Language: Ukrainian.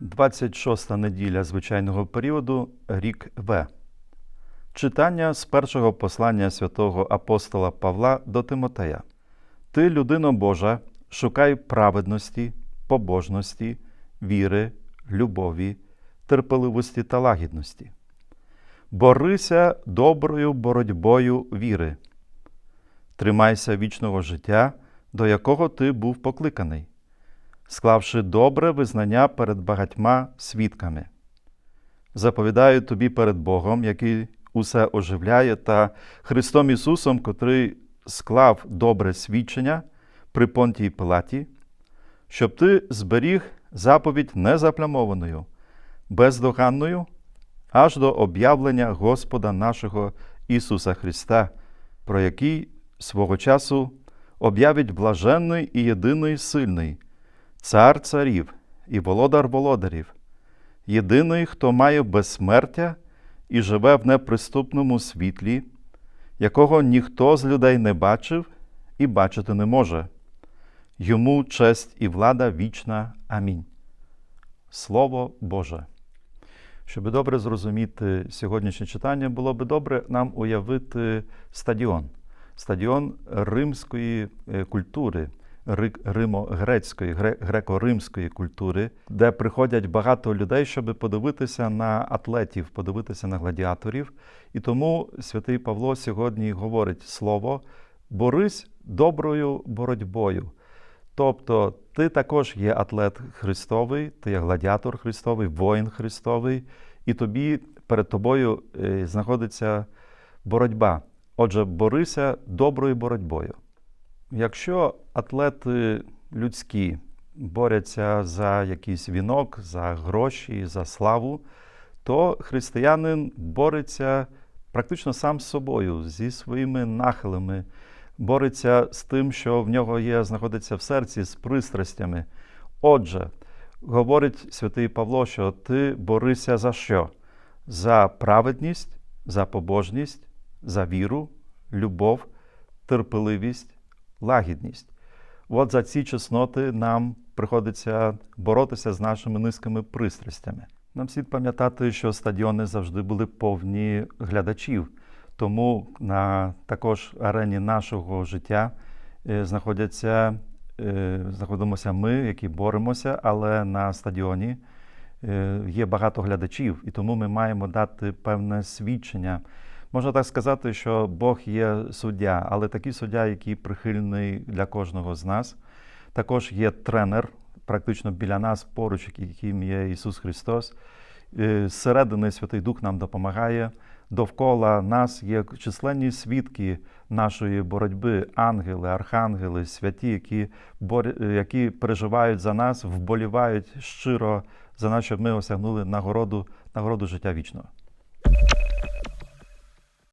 Двадцять шоста неділя звичайного періоду, рік В. Читання з першого послання святого апостола Павла до Тимотея. Ти, людино Божа, шукай праведності, побожності, віри, любові, терпеливості та лагідності. Борися доброю боротьбою віри. Тримайся вічного життя, до якого ти був покликаний, склавши добре визнання перед багатьма свідками. Заповідаю тобі перед Богом, який усе оживляє, та Христом Ісусом, котрий склав добре свідчення при Понтії Пилаті, щоб ти зберіг заповідь незаплямованою, бездоганною, аж до об'явлення Господа нашого Ісуса Христа, про який свого часу об'явить блаженний і єдиний сильний, цар царів і володар володарів, єдиний, хто має безсмертя і живе в неприступному світлі, якого ніхто з людей не бачив і бачити не може. Йому честь і влада вічна. Амінь. Слово Боже. Щоб добре зрозуміти сьогоднішнє читання, було би добре нам уявити стадіон, стадіон римської е, культури, ри- римо-грецької, греко-римської культури, де приходять багато людей, щоб подивитися на атлетів, подивитися на гладіаторів. І тому святий Павло сьогодні говорить слово борись доброю боротьбою. Тобто ти також є атлет Христовий, ти є гладіатор Христовий, воїн Христовий, і тобі перед тобою е, знаходиться боротьба. Отже, борися доброю боротьбою. Якщо атлети людські борються за якийсь вінок, за гроші, за славу, то християнин бореться практично сам з собою, зі своїми нахилами, бореться з тим, що в нього є, знаходиться в серці, з пристрастями. Отже, говорить святий Павло, що ти борися за що? За праведність, за побожність, за віру, любов, терпеливість, лагідність. От за ці чесноти нам приходиться боротися з нашими низькими пристрастями. Нам слід пам'ятати, що стадіони завжди були повні глядачів. Тому на також арені нашого життя е, знаходяться, е, знаходимося ми, які боремося, але на стадіоні е, є багато глядачів, і тому ми маємо дати певне свідчення. Можна так сказати, що Бог є суддя, але такий суддя, який прихильний для кожного з нас. Також є тренер, практично біля нас, поруч, яким є Ісус Христос. Е, Зсередини Святий Дух нам допомагає. Довкола нас є численні свідки нашої боротьби, ангели, архангели, святі, які, які переживають за нас, вболівають щиро за нас, щоб ми осягнули нагороду, нагороду життя вічного.